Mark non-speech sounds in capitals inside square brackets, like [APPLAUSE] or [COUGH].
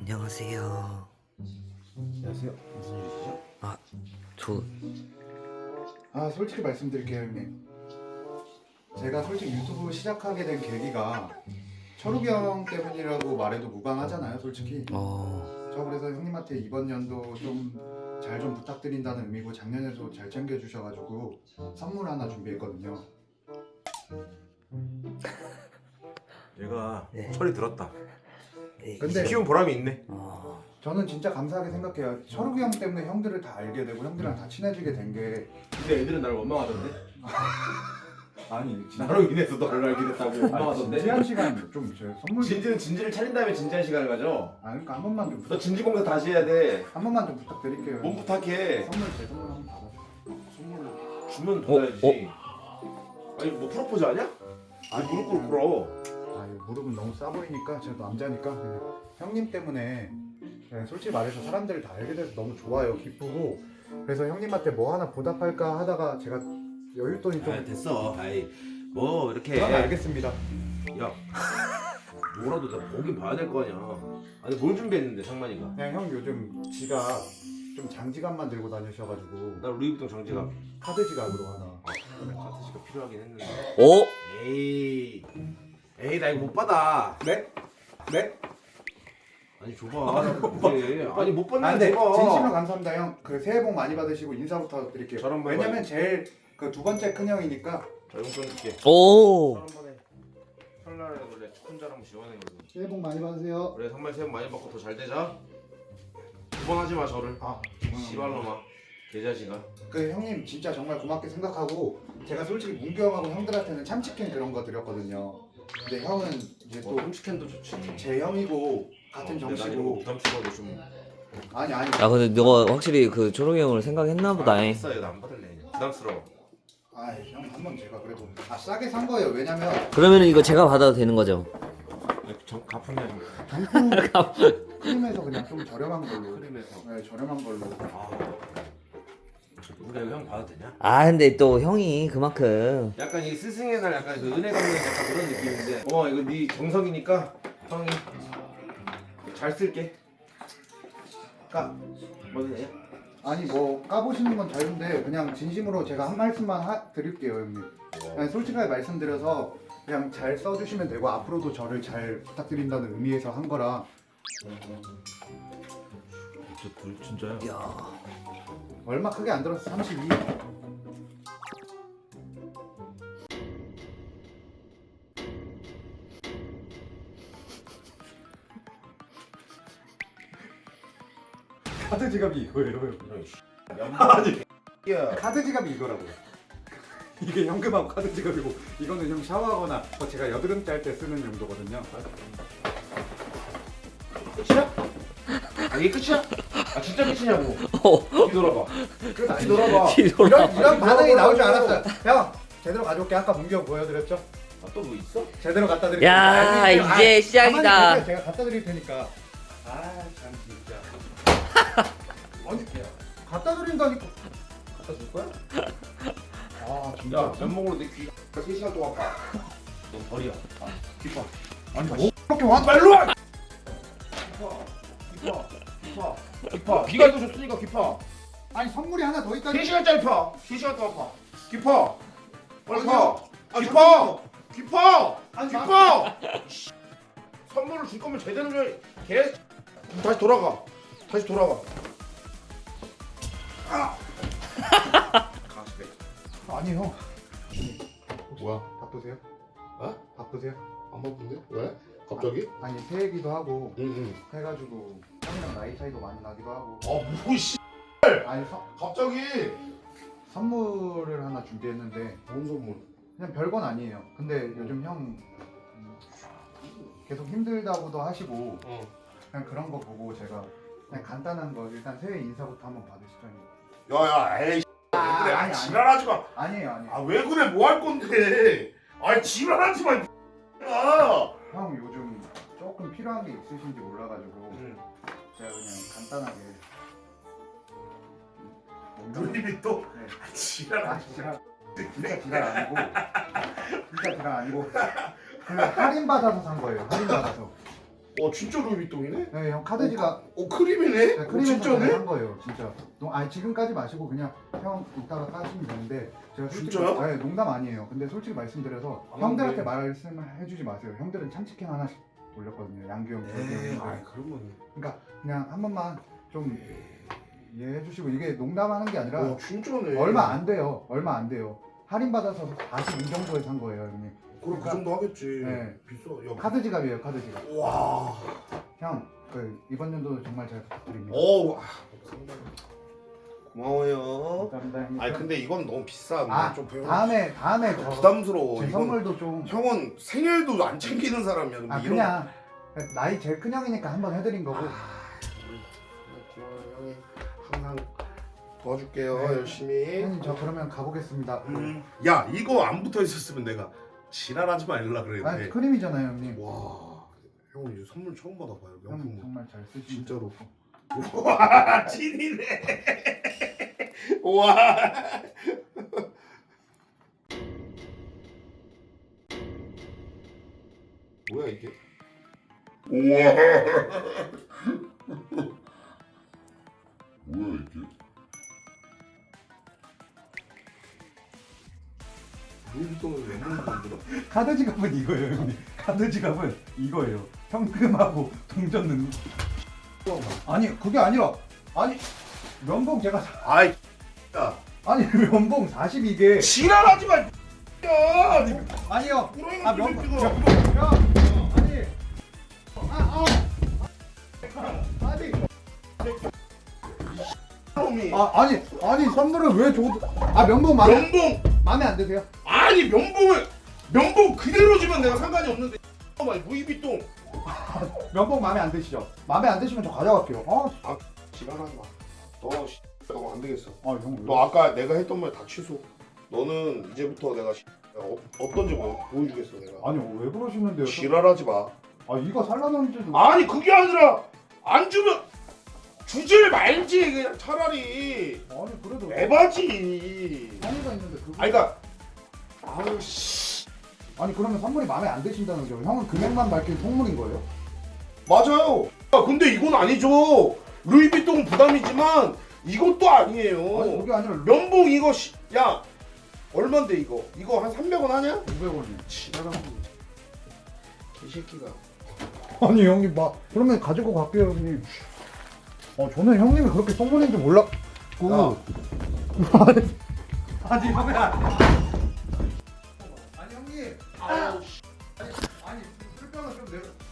안녕하세요. 안녕하세요. 무슨 일이시죠? 아, 저 아 솔직히 말씀드릴게요 형님 제가 솔직히 유튜브 시작하게 된 계기가 철욱이 형 때문이라고 말해도 무방하잖아요 솔직히 어, 저 그래서 형님한테 이번 연도 좀 잘 좀 부탁드린다는 의미고 작년에도 잘 챙겨주셔가지고 선물 하나 준비했거든요 얘가 네. 철이 들었다. 네. 근데 키운 보람이 있네. 어, 저는 진짜 감사하게 생각해요. 철욱이 형 때문에 형들을 다 알게 되고 형들이랑 다 친해지게 된 게 근데 애들은 나를 원망하던데? [LAUGHS] 아니 나로 인해서 너를 알게 됐다고 원망하던데? 진지한 시간 좀제 선물 좀- 진지는 진지를 차린 다음에 진지한 시간을 가져. 아 그러니까 한 번만 좀 너 부탁 진지 공사 다시 해야 돼. 한 번만 좀 부탁드릴게요. 뭔 부탁해. 선물 제 선물 한번 받아줘 선물 주면 받아야지. 아니 뭐 프로포즈 아니야? 아니 무릎 꿇고 꿇어 아, 이 무릎은 너무 싸 보이니까 제가 남자니까 그냥 형님 때문에 그냥 솔직히 말해서 사람들을 다 알게 돼서 너무 좋아요, 기쁘고 그래서 형님한테 뭐 하나 보답할까 하다가 제가 여윳돈이 좀 아 됐어. 아이 뭐 이렇게 그럼 알겠습니다. 야 [LAUGHS] 뭐라도 다 보긴 봐야 될 거 아니야. 아니 뭘 준비했는데 상만이가? 그냥 형 요즘 지갑 좀 장지갑만 들고 다니셔가지고 나 루이비통 장지갑 카드 지갑으로 하나. 카트지가 필요하긴 했는데. 오, 에이 에이 나 이거 못 받아. 네? 네? 아니 줘봐. 이게. [LAUGHS] 아니 못 아, 받는 데 근데 줘봐. 진심으로 감사합니다, 형. 그 새해 복 많이 받으시고 인사부터 드릴게요. 저런 말 왜냐면 제일 그 두 번째 큰 형이니까 자 용돈 줄게. 오, 한 번에 설날에 원래 혼자 하면 시원해 거든. 새해 복 많이 받으세요. 그래 선발 새해 복 많이 받고 더 잘 되자. 두 번 하지 마 저를. 아, 씨발놈아. 개자식아. 그 형님 진짜 정말 고맙게 생각하고 제가 솔직히 문규 형하고 형들한테는 참치캔 그런 거 드렸거든요. 근데 형은 이제 뭐또 홈치캔도 좋지. 제 형이고 같은 어, 정치고 부담스러워 좀. 아니 아니 야 근데 너가 확실히 그 초롱이 형을 생각했나 보다. 잉. 했어 이거 안 받을래. 부담스러워. 아이 형 한 번 제가 그래도 아 싸게 산 거예요 왜냐면 그러면은 이거 제가 받아도 되는 거죠? 정 가품이야 좀. 정품 크림에서 그냥 좀 저렴한 걸로 크림에서. 네 저렴한 걸로 아. 우리가 이거 형 봐도 되냐? 아 근데 또 형이 그만큼 약간 이 스승의 날 약간 그 은혜 갚는 약간 그런 느낌인데. 어 이거 네 정석이니까 형이 잘 쓸게. 까. 뭐지 돼? 아니 뭐 까보시는 건 자유인데 그냥 진심으로 제가 한 말씀만 하, 드릴게요 형님 그냥 솔직하게 말씀드려서 그냥 잘 써주시면 되고 앞으로도 저를 잘 부탁드린다는 의미에서 한 거라 저둘 진짜야? 야, 얼마 크게 안 들었어 32 [LAUGHS] 카드 지갑이 이거예요 이런 씨. 아니. [LAUGHS] 야. 카드 지갑이 이거라고요 [LAUGHS] 이게 현금하고 카드 지갑이고 이거는 형 샤워하거나 뭐 제가 여드름 짤 때 쓰는 용도거든요 끝이야? 아 이게 끝이야? 아 진짜 끝이냐고. 어, [LAUGHS] 뒤돌아봐. 끝 아니 뒤돌아봐. [LAUGHS] 뒤돌아. 이런, 이런 반응이 나올 줄 알았어요 형 제대로 가져올게 아까 형 보여드렸죠? 아 또 뭐 있어? 제대로 갖다 드릴게요 야, 아니, 이제 아니, 시작이다. 가만히 계세요. 제가 갖다 드릴 테니까 아 참 진짜 [LAUGHS] 아니 갖다 드린다니까 갖다 줄 거야? 아 진짜 야 면목으로 내 귀. 3시간 동안 봐. 너 벌이야. 아, 귀파. 아니 뭐 이렇게 와? 빨리 와! 귀파. 귀 파. 귀파. 비가 또 줬으니까 귀파. 아니 선물이 하나 더 있다니 3시간짜리 파. 3시간 동안 파. 귀파. 빨리 파. 아, 귀파. 귀파. 아니, 귀파. 선물을 줄 거면 제대로 줘. 개. 다시 돌아가. 다시 돌아가. 아. 가시배. 아니 형 뭐야? 바쁘세요? 어? 바쁘세요? 안 바쁜데? 왜? 갑자기? 아니 새해기도 하고 응응 해가지고 형이랑 나이 차이도 많이 나기도 하고 아, 뭐 씨. 아니 서, 갑자기. 선물을 하나 준비했는데 뭔 선물? 그냥 별건 아니에요. 근데 요즘 형 음, 계속 힘들다고도 하시고 어. 그냥 그런 거 보고 제가 그냥 간단한 거 일단 새해 인사부터 한번 받으시죠. 형님. 야야 에이 아, 그래 아니, 아 아니. 지랄하지 마. 아니에요, 아니에요. 아 왜 그래 뭐 할 건데? 아 지랄하지 마. 아. 형 요즘 조금 필요한 게 있으신지 몰라가지고 응. 제가 그냥 간단하게 음, 누님이 또 네. 아, 아 지랄 진짜 지랄 아니고 진짜 지랄 아니고 그 할인 받아서 산 거예요. 할인 받아서 어 진짜 루이비통이네? 네, 형 카드 지갑 어 크림이네? 네, 어, 크림에서 진짜네? 한 거예요, 진짜. 농- 아니 지금까지 마시고 그냥 형 이따가 까시면 되는데 제가 솔직히 진짜요? 네, 농담 아니에요. 근데 솔직히 말씀드려서 아, 형들한테 네. 말씀해주지 마세요. 형들은 참치캔 하나씩 올렸거든요. 양규형, 에이 조규형. 아 그러면 그러니까 그냥 한 번만 좀 이해해 주시고 이게 농담하는 게 아니라 와 진짜네 얼마 안 돼요. 얼마 안 돼요. 할인 받아서 42 정도에 산 거예요, 형님. 그럼 그 정도 하겠지 네. 비싸 야 카드 지갑이에요, 카드 지갑. 와 형, 그 이번 연도 정말 잘 부탁드립니다. 어우 아, 상당히 고마워요 감사합니다. 형님. 아니 근데 이건 너무 비싼데 아, 좀 배워 다음에 다음에 저 부담스러워 제 이건 선물도 좀 형은 생일도 안 챙기는 사람이야 근데 아 이런 그냥 나이 제일 큰 형이니까 한번 해드린 거고 아, 고마워 형이 항상 도와줄게요 네. 열심히 형님 저 그러면 가보겠습니다. 음. 야 이거 안 붙어 있었으면 내가 지랄하지 말라 아 그랬는데 크림이잖아요 형님. 와, 형 이제 선물 처음 받아봐요. 형 명품. 정말 잘 쓰시. 진짜로. [LAUGHS] 와, 찐이네. 와. 뭐야 이게? 우와. 뭐야 이게? 루이비통을 왜 먹는? 카드 지갑은 이거예요 형님. 카드 지갑은 이거예요. 현금하고 동전 넣는. 거. 아니 그게 아니라 아니 면봉 제가 사- 아이, 야, 아니 면봉 42개. 지랄하지 마. 야, 저 아니요. 아좀 면봉. 찍어. 야 아니. 아 아. 아니. 놈이. 아 아니 아니 선물을 왜 줘? 아 면봉 마음에 면봉 마음에 안 드세요? 아니 면봉을 면봉 그대로 주면 내가 상관이 없는데 잠깐만 루이비통 면봉 마음에 안 드시죠? 마음에 안 드시면 저 가져갈게요. 아, 지랄하지 마. 너 씨, 너안 되겠어. 아 형. 왜? 너 아까 내가 했던 말 다 취소. 너는 이제부터 내가 씨, 어, 어떤지 보, 보여주겠어 내가. 아니 왜 그러시는데요? 지랄하지 마. 아 이거 살라는지도 아니 그게 아니라 안 주면 주질 말지 그냥 차라리 아니 그래도 에바지. 상의가 있는데 그거 아니 그러니까 아유 씨. 아니 그러면 선물이 마음에 안 드신다는 거죠? 형은 금액만 밝힌 선물인 거예요? 맞아요. 아 근데 이건 아니죠. 루이비통 부담이지만 이것도 아니에요. 아니 그게 아니라 면봉 이거 시, 야 얼만데 이거? 이거 한 300원 하냐? 500원이 지랄하고 개새끼가 아니 형님 막 그러면 가지고 갈게요 형님 어 저는 형님이 그렇게 선물인 줄 몰랐고 야. [LAUGHS] 아니 아니 형이 아니 형님 아